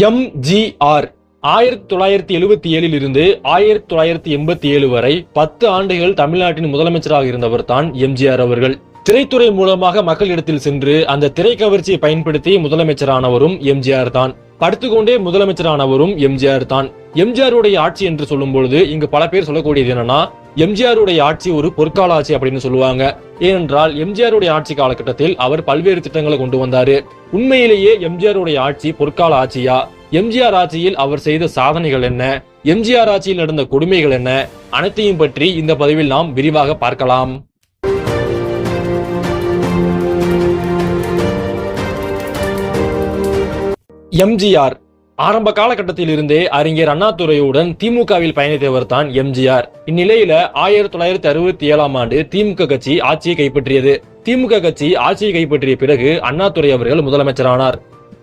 எம்ஜிஆர் ஆயிரத்தி தொள்ளாயிரத்தி எழுபத்தி ஏழில் இருந்து ஆயிரத்தி தொள்ளாயிரத்தி எண்பத்தி ஏழு வரை பத்து ஆண்டுகள் தமிழ்நாட்டின் முதலமைச்சராக இருந்தவர் தான் எம்ஜிஆர் அவர்கள். திரைத்துறை மூலமாக மக்களிடத்தில் சென்று அந்த திரை கவர்ச்சியை பயன்படுத்தி முதலமைச்சரானவரும் எம்ஜிஆர் தான். படுத்துக்கொண்டே முதலமைச்சரானவரும் எம்ஜிஆர் தான். எம்ஜிஆருடைய ஆட்சி என்று சொல்லும் பொழுது இங்கு பல பேர் சொல்லக்கூடியது என்னன்னா எம்ஜிஆருடைய ஆட்சி ஒரு பொற்கால ஆட்சி அப்படின்னு சொல்லுவாங்க. ஏனென்றால் எம்ஜிஆருடைய ஆட்சி காலகட்டத்தில் அவர் பல்வேறு திட்டங்களை கொண்டு வந்தாரு. உண்மையிலேயே எம்ஜிஆருடைய ஆட்சி பொற்கால ஆட்சியா? எம்ஜிஆர் ஆட்சியில் அவர் செய்த சாதனைகள் என்ன? எம்ஜிஆர் ஆட்சியில் நடந்த கொடுமைகள் என்ன? அனைத்தையும் பற்றி இந்த பதிவில் நாம் விரிவாக பார்க்கலாம். எம்ஜிஆர் ஆரம்ப காலகட்டத்தில் இருந்தே அறிஞர் அண்ணாதுரையுடன் திமுகவில் பயணித்தவர் தான் எம்ஜிஆர். இந்நிலையில ஆயிரத்தி தொள்ளாயிரத்தி அறுபத்தி ஏழாம் ஆண்டு திமுக கட்சி ஆட்சியை கைப்பற்றியது. திமுக கட்சி ஆட்சியை கைப்பற்றிய பிறகு அண்ணாதுரை அவர்கள் முதலமைச்சரானார்.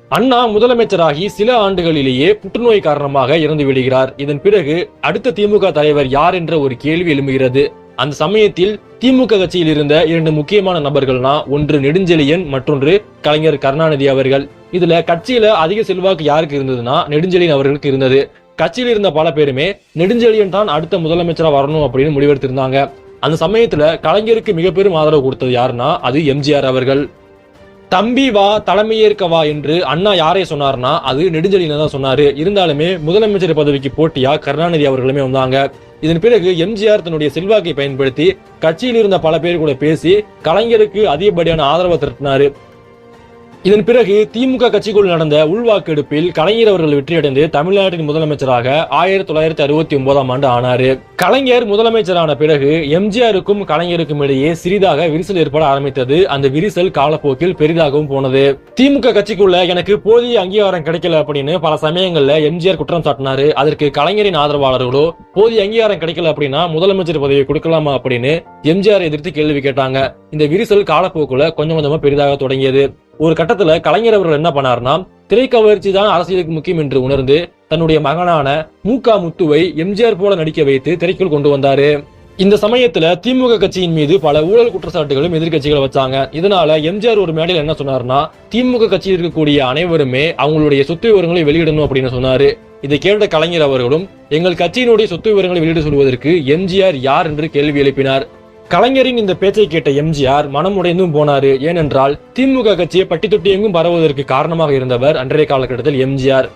அண்ணா முதலமைச்சராகி சில ஆண்டுகளிலேயே புற்றுநோய் காரணமாக இறந்து விடுகிறார். இதன் பிறகு அடுத்த திமுக தலைவர் யார் என்ற ஒரு கேள்வி எழும்புகிறது. அந்த சமயத்தில் திமுக கட்சியில் இருந்த இரண்டு முக்கியமான நபர்கள்னா ஒன்று நெடுஞ்செழியன் மற்றொன்று கலைஞர் கருணாநிதி அவர்கள். இதுல கட்சியில அதிக செல்வாக்கு யாருக்கு இருந்ததுன்னா நெடுஞ்செழியன் அவர்களுக்கு இருந்தது. கட்சியில் இருந்த பல பேருமே நெடுஞ்செழியன் தான் அடுத்த முதலமைச்சரா வரணும் அப்படின்னு முடிவெடுத்திருந்தாங்க. அந்த சமயத்துல கலைஞருக்கு மிக பெரும் ஆதரவு கொடுத்தது யாருன்னா அது எம்ஜிஆர் அவர்கள். தம்பி வா தலைமையேற்க வா என்று அண்ணா யாரை சொன்னார்னா அது நெடுஞ்செழியனை தான் சொன்னாரு. இருந்தாலுமே முதலமைச்சர் பதவிக்கு போட்டியா? கருணாநிதி அவர்களுமே வந்தாங்க. இதன் பிறகு எம்ஜிஆர் தன்னுடைய செல்வாக்கை பயன்படுத்தி கட்சியில் இருந்த பல பேர் கூட பேசி கலைஞருக்கு அதிகப்படியான ஆதரவை திரட்டினாரு. இதன் பிறகு திமுக கட்சிக்குள் நடந்த உள்வாக்கெடுப்பில் கலைஞர் அவர்கள் வெற்றியடைந்து தமிழ்நாட்டின் முதலமைச்சராக ஆயிரத்தி தொள்ளாயிரத்தி அறுபத்தி ஒன்பதாம் ஆண்டு ஆனார். கலைஞர் முதலமைச்சரான பிறகு எம்ஜிஆருக்கும் கலைஞருக்கும் இடையே சிறிதாக விரிசல் ஏற்பட ஆரம்பித்தது. அந்த விரிசல் காலப்போக்கில் பெரிதாகவும் போனது. திமுக கட்சிக்குள்ள எனக்கு போதிய அங்கீகாரம் கிடைக்கல அப்படின்னு பல சமயங்கள்ல எம்ஜிஆர் குற்றம் சாட்டினாரு. அதற்கு கலைஞரின் ஆதரவாளர்களோ போதிய அங்கீகாரம் கிடைக்கல அப்படின்னா முதலமைச்சர் பதவியை கொடுக்கலாமா? அப்படின்னு எம்ஜிஆர் எதிர்த்து கேள்வி கேட்டாங்க. இந்த விரிசல் காலப்போக்குல கொஞ்சம் கொஞ்சமா பெரிதாக தொடங்கியது. ஒரு கட்டத்துல கலைஞர் அவர்கள் என்ன பண்ணாருன்னா திரைக்கவர்ச்சி தான் அரசியலுக்கு முக்கியம் என்று உணர்ந்து தன்னுடைய மகனான மூகா முத்துவை எம்ஜிஆர் போல நடிக்க வைத்து திரைக்குள் கொண்டு வந்தாரு. இந்த சமயத்துல திமுக கட்சியின் மீது பல ஊழல் குற்றச்சாட்டுகளும் எதிர்க்கட்சிகளை வச்சாங்க. இதனால எம்ஜிஆர் ஒரு மேடையில் என்ன சொன்னாருன்னா திமுக கட்சியில் இருக்கக்கூடிய அனைவருமே அவங்களுடைய சொத்து விவரங்களை வெளியிடணும் அப்படின்னு சொன்னாரு. இதை கேட்ட கலைஞர் அவர்களும் எங்கள் கட்சியினுடைய சொத்து விவரங்களை வெளியிட சொல்வதற்கு எம்ஜிஆர் யார் என்று கேள்வி எழுப்பினார். கலைஞரின் இந்த பேச்சை கேட்ட எம்ஜிஆர் மனம் உடைந்தும் போனாரு. ஏனென்றால் திமுக கட்சியை பட்டி தொட்டி எங்கும் பரவுவதற்கு காரணமாக இருந்தவர் அன்றைய காலகட்டத்தில் எம்ஜிஆர்.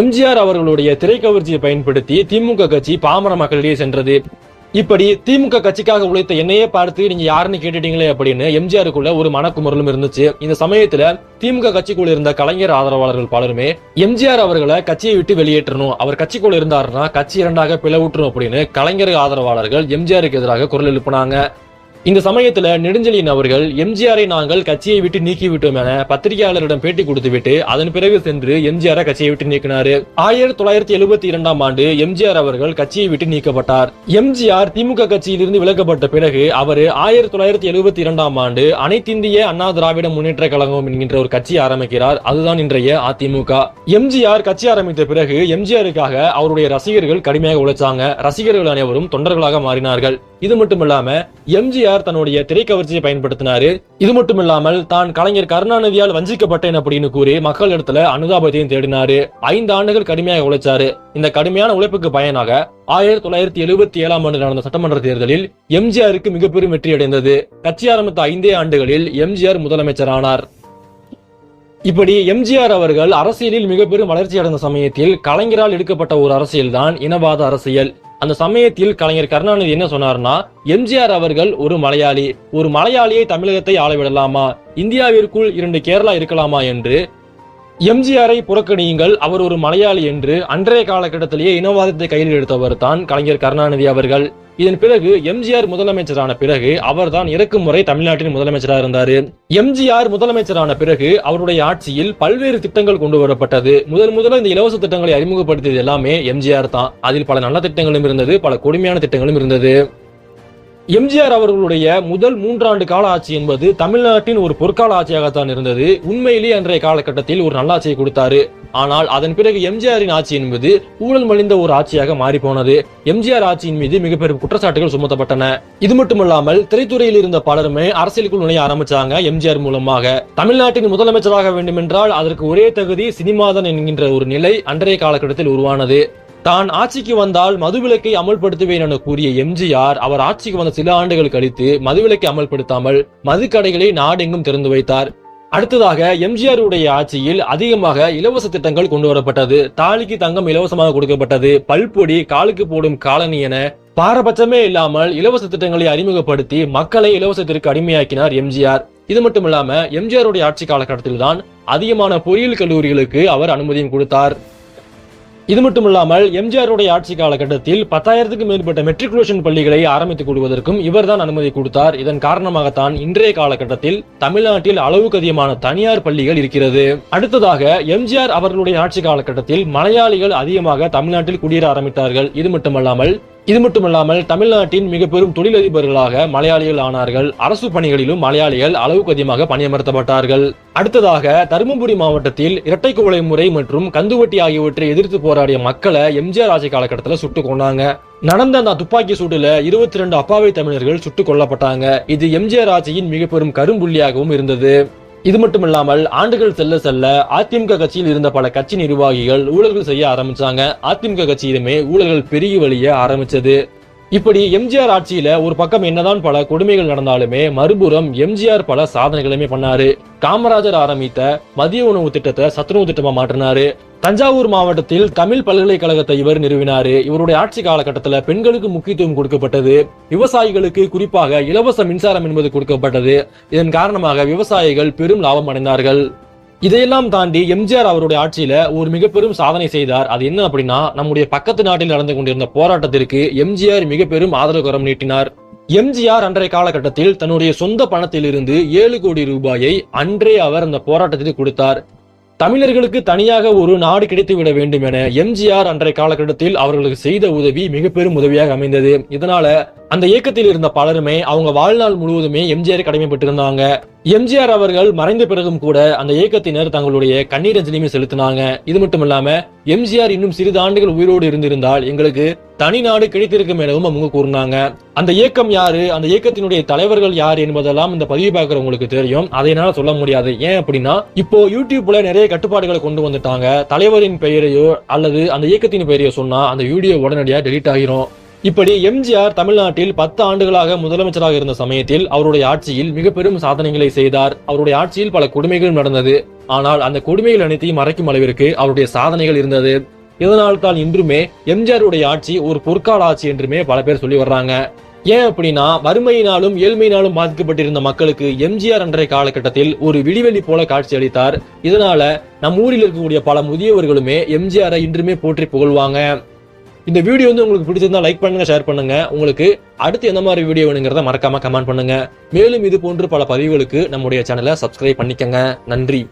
எம்ஜிஆர் அவர்களுடைய திரைக்கவர்ச்சியை பயன்படுத்தி திமுக கட்சி பாமர மக்களிடையே சென்றது. இப்படி திமுக கட்சிக்காக உழைத்த என்னையே பார்த்து நீங்க யாருன்னு கேட்டுட்டீங்களே அப்படின்னு எம்ஜிஆருக்குள்ள ஒரு மனக்குமுறலும் இருந்துச்சு. இந்த சமயத்துல திமுக கட்சிக்குள்ள இருந்த கலைஞர் ஆதரவாளர்கள் பலருமே எம்ஜிஆர் அவர்களை கட்சியை விட்டு வெளியேற்றணும் அவர் கட்சிக்குள்ள இருந்தாருன்னா கட்சி இரண்டாக பிளவுற்றணும் அப்படின்னு கலைஞர் ஆதரவாளர்கள் எம்ஜிஆருக்கு எதிராக குரல் எழுப்பினாங்க. இந்த சமயத்துல நெடுஞ்செழியன் அவர்கள் எம்ஜிஆரை நாங்கள் கட்சியை விட்டு நீக்கி விட்டோம் என பத்திரிகையாளரிடம் பேட்டி கொடுத்துவிட்டு அதன் பிறகு சென்று எம்ஜிஆரை கட்சியை விட்டு நீக்கினாரு. ஆயிரத்தி தொள்ளாயிரத்தி எழுபத்தி இரண்டாம் ஆண்டு எம்ஜிஆர் அவர்கள் கட்சியை விட்டு நீக்கப்பட்டார். எம்ஜிஆர் திமுக கட்சியிலிருந்து விலக்கப்பட்ட பிறகு அவர் ஆயிரத்தி தொள்ளாயிரத்தி எழுபத்தி இரண்டாம் ஆண்டு அனைத்திந்திய அண்ணா திராவிட முன்னேற்ற கழகம் என்கின்ற ஒரு கட்சி ஆரம்பிக்கிறார். அதுதான் இன்றைய அதிமுக. எம்ஜிஆர் கட்சி ஆரம்பித்த பிறகு எம்ஜிஆருக்காக அவருடைய ரசிகர்கள் கடுமையாக உழைச்சாங்க. ரசிகர்கள் அனைவரும் தொண்டர்களாக மாறினார்கள். இது மட்டுமல்லாம எம்ஜிஆர் எம்ஜிஆர் தன்னுடைய திரைக்கவர்ச்சியை பயன்படுத்தினாரு. இது மட்டும் இல்லாமல் தான் கலைஞர் கருணாநிதியால் வஞ்சிக்கப்பட்டேன் அப்படின்னு கூறி மக்கள் இடத்துல அனுதாபத்தையும் தேடினாரு. ஐந்து ஆண்டுகள் கடுமையாக உழைச்சாரு. இந்த கடுமையான உழைப்புக்கு பயனாக ஆயிரத்தி தொள்ளாயிரத்தி எழுபத்தி ஏழாம் ஆண்டு நடந்த சட்டமன்ற தேர்தலில் எம்ஜிஆருக்கு மிகப்பெரும் வெற்றி அடைந்தது. கட்சி ஆரம்பித்த ஐந்தே ஆண்டுகளில் எம்ஜிஆர் முதலமைச்சர் ஆனார் இப்படி எம்ஜிஆர் அவர்கள் அரசியலில் மிகப்பெரும் வளர்ச்சி அடைந்த சமயத்தில் கலைஞரால் எடுக்கப்பட்ட ஒரு அரசியல் தான் இனவாத அரசியல். அந்த சமயத்தில் கலைஞர் கருணாநிதி என்ன சொன்னார்னா எம்ஜிஆர் அவர்கள் ஒரு மலையாளி ஒரு மலையாளியை தமிழகத்தை ஆளவிடலாமா இந்தியாவிற்குள் இரண்டு கேரளா இருக்கலாமா என்று எம்ஜிஆரை புறக்கணியுங்கள். அவர் ஒரு மலையாளி என்று அன்றைய காலகட்டத்திலேயே இனவாதத்தை கையில் எடுத்தவர் தான் கலைஞர் கருணாநிதி அவர்கள். இதன் பிறகு எம்ஜிஆர் முதலமைச்சரான பிறகு அவர்தான் இறக்கும் முறை தமிழ்நாட்டின் முதலமைச்சராக இருந்தார். எம்ஜிஆர் முதலமைச்சரான பிறகு அவருடைய ஆட்சியில் பல்வேறு திட்டங்கள் கொண்டு வரப்பட்டது. முதல் முதல்ல இந்த இலவச திட்டங்களை அறிமுகப்படுத்தியது எல்லாமே எம்ஜிஆர் தான். அதில் பல நல்ல திட்டங்களும் இருந்தது பல கொடுமையான திட்டங்களும் இருந்தது. எம்ஜிஆர் அவர்களுடைய முதல் மூன்றாண்டு கால ஆட்சி என்பது தமிழ்நாட்டின் ஒரு பொற்கால ஆட்சியாகத்தான் இருந்தது. உண்மையிலேயே அன்றைய காலகட்டத்தில் ஒரு நல்லாட்சியை கொடுத்தாரு. ஆனால் அதன் பிறகு எம்ஜிஆரின் ஆட்சி என்பது ஊழல் மலிந்த ஒரு ஆட்சியாக மாறி போனது எம்ஜிஆர் ஆட்சியின் மீது மிகப்பெரும் குற்றச்சாட்டுகள் சுமத்தப்பட்டன. இது மட்டுமல்லாமல் திரைத்துறையில் இருந்த பலருமே அரசியலுக்குள் நுழைய ஆரம்பிச்சாங்க எம்ஜிஆர் மூலமாக. தமிழ்நாட்டின் முதலமைச்சராக வேண்டுமென்றால் அதற்கு ஒரே தகுதி சினிமாதன் என்கின்ற ஒரு நிலை அன்றைய காலகட்டத்தில் உருவானது. தான் ஆட்சிக்கு வந்தால் மதுவிலக்கை அமல்படுத்துவேன் என கூறிய எம்ஜிஆர் அவர் ஆட்சிக்கு வந்த சில ஆண்டுகள் கழித்து மதுவிலக்கை அமல்படுத்தாமல் மதுக்கடைகளை நாடெங்கும் திறந்து வைத்தார். அடுத்ததாக எம்ஜிஆர் உடைய ஆட்சியில் அதிகமாக இலவச திட்டங்கள் கொண்டு வரப்பட்டது. தாலிக்கு தங்கம் இலவசமாக கொடுக்கப்பட்டது. பல்பொடி காலுக்கு போடும் காலனி என பாரபட்சமே இல்லாமல் இலவச திட்டங்களை அறிமுகப்படுத்தி மக்களை இலவசத்திற்கு அடிமையாக்கினார் எம்ஜிஆர். இது மட்டும் இல்லாம எம்ஜிஆருடைய ஆட்சி காலகட்டத்தில் தான் அதிகமான பொறியியல் கல்லூரிகளுக்கு அவர் அனுமதியும் கொடுத்தார். இது மட்டும் இல்லாமல் எம்ஜிஆருடைய ஆட்சி காலகட்டத்தில் பத்தாயிரத்துக்கும் மேற்பட்ட மெட்ரிகுலேஷன் பள்ளிகளை ஆரம்பித்துக் கொள்வதற்கும் இவர்தான் அனுமதி கொடுத்தார். இதன் காரணமாகத்தான் இன்றைய காலகட்டத்தில் தமிழ்நாட்டில் அளவுக்கு அதிகமான தனியார் பள்ளிகள் இருக்கிறது. அடுத்ததாக எம்ஜிஆர் அவர்களுடைய ஆட்சி காலகட்டத்தில் மலையாளிகள் அதிகமாக தமிழ்நாட்டில் குடியேற ஆரம்பித்தார்கள். இது மட்டுமல்லாமல் இது மட்டுமல்லாமல் தமிழ்நாட்டின் மிக பெரும் தொழிலதிபர்களாக மலையாளிகள் ஆனார்கள். அரசு பணிகளிலும் மலையாளிகள் அளவுக்கு அதிகமாக பணியமர்த்தப்பட்டார்கள். அடுத்ததாக தருமபுரி மாவட்டத்தில் இரட்டை குவளை முறை மற்றும் கந்துவட்டி ஆகியவற்றை எதிர்த்து போராடிய மக்களை எம்ஜிஆர் ஆட்சி காலகட்டத்தில் சுட்டு கொண்டாங்க நடந்த அந்த துப்பாக்கி சூட்டுல இருபத்தி ரெண்டு அப்பாவி தமிழர்கள் சுட்டுக் கொல்லப்பட்டாங்க. இது எம்ஜிஆர் ஆட்சியின் மிக பெரும் கரும்புள்ளியாகவும் இருந்தது. இது மட்டும் இல்லாமல் ஆண்டுகள் செல்ல செல்ல அதிமுக கட்சியில் இருந்த பல கட்சி நிர்வாகிகள் ஊழல்கள் செய்ய ஆரம்பிச்சாங்க. அதிமுக கட்சியிலுமே ஊழல்கள் பெருகி வழிய ஆரம்பிச்சது. இப்படி எம்ஜிஆர் ஆட்சியில ஒரு பக்கம் என்னதான் பல கொடுமைகள் நடந்தாலுமே மறுபுறம் எம்ஜிஆர் பல சாதனைகளுமே பண்ணாரு. காமராஜர் ஆரம்பித்த மதிய உணவு திட்டத்தை சத்துணவு திட்டமா மாற்றினாரு. தஞ்சாவூர் மாவட்டத்தில் தமிழ் பல்கலைக்கழகத்தை இவர் நிறுவினாரு. இவருடைய ஆட்சி காலகட்டத்தில் பெண்களுக்கு முக்கியத்துவம் கொடுக்கப்பட்டது. விவசாயிகளுக்கு குறிப்பாக இலவச மின்சாரம் என்பது கொடுக்கப்பட்டது. இதன் காரணமாக விவசாயிகள் பெரும் லாபம் அடைந்தார்கள். இதையெல்லாம் தாண்டி எம்ஜிஆர் அவருடைய ஆட்சியில ஒரு மிக பெரும் சாதனை செய்தார். அது என்ன அப்படின்னா நம்முடைய பக்கத்து நாட்டில் நடந்து கொண்டிருந்த போராட்டத்திற்கு எம்ஜிஆர் மிக பெரும் ஆதரவு கரம் நீட்டினார். எம்ஜிஆர் அன்றைய காலகட்டத்தில் தன்னுடைய சொந்த பணத்திலிருந்து ஏழு கோடி ரூபாயை அன்றே அவர் அந்த போராட்டத்திற்கு கொடுத்தார். தமிழர்களுக்கு தனியாக ஒரு நாடு கிடைத்து விட வேண்டும் என எம்ஜிஆர் அன்றைய காலகட்டத்தில் அவர்களுக்கு செய்த உதவி மிக பெரும் உதவியாக அமைந்தது. இதனால அந்த இயக்கத்தில் இருந்த பலருமே அவங்க வாழ்நாள் முழுவதுமே எம்ஜிஆர் கடமைப்பட்டிருந்தாங்க. எம்ஜிஆர் அவர்கள் மறைந்த பிறகும் கூட அந்த இயக்கத்தினர் தங்களுடைய கண்ணீரஞ்சலியுமே செலுத்தினாங்க. இது மட்டும் இல்லாம எம்ஜிஆர் இன்னும் சிறிது ஆண்டுகள் உயிரோடு இருந்திருந்தால் எங்களுக்கு தனி நாடு கிடைத்திருக்கும் எனவும் அவங்க கூறினாங்க. அந்த இயக்கம் யாரு அந்த இயக்கத்தினுடைய தலைவர்கள் யார் என்பதெல்லாம் இந்த பதிவு பார்க்கறவங்களுக்கு தெரியும். அதை என்னால சொல்ல முடியாது. ஏன் அப்படின்னா இப்போ யூடியூப்ல நிறைய கட்டுப்பாடுகளை கொண்டு வந்துட்டாங்க. தலைவரின் பெயரையோ அல்லது அந்த இயக்கத்தின் பெயரையோ சொன்னா அந்த வீடியோ உடனடியாக டெலீட் ஆகிரும் இப்படி எம்ஜிஆர் தமிழ்நாட்டில் பத்து ஆண்டுகளாக முதலமைச்சராக இருந்த சமயத்தில் அவருடைய ஆட்சியில் மிக பெரும் சாதனைகளை செய்தார். அவருடைய ஆட்சியில் பல கொடுமைகளும் நடந்தது. ஆனால் அந்த கொடுமைகள் அனைத்தையும் மறைக்கும் அளவிற்கு அவருடைய சாதனைகள் இருந்தது. இதனால் தான் இன்றுமே எம்ஜிஆருடைய ஆட்சி ஒரு பொற்கால ஆட்சி என்றுமே பல பேர் சொல்லி வர்றாங்க. ஏன் அப்படின்னா வறுமையினாலும் ஏழ்மையினாலும் பாதிக்கப்பட்டிருந்த மக்களுக்கு எம்ஜிஆர் அன்றைய காலகட்டத்தில் ஒரு விடிவெளி போல காட்சி அளித்தார். இதனால நம் ஊரில் இருக்கக்கூடிய பல முதியவர்களுமே எம்ஜிஆரை இன்றுமே போற்றி புகழ்வாங்க. இந்த வீடியோ வந்து உங்களுக்கு பிடிச்சிருந்தா லைக் பண்ணுங்க ஷேர் பண்ணுங்க. உங்களுக்கு அடுத்து எந்த மாதிரி வீடியோ வேணுங்கிறத மறக்காம கமெண்ட் பண்ணுங்க. மேலும் இது போன்று பல பதிவுகளுக்கு நம்முடைய சேனலை சப்ஸ்கிரைப் பண்ணிக்கங்க. நன்றி.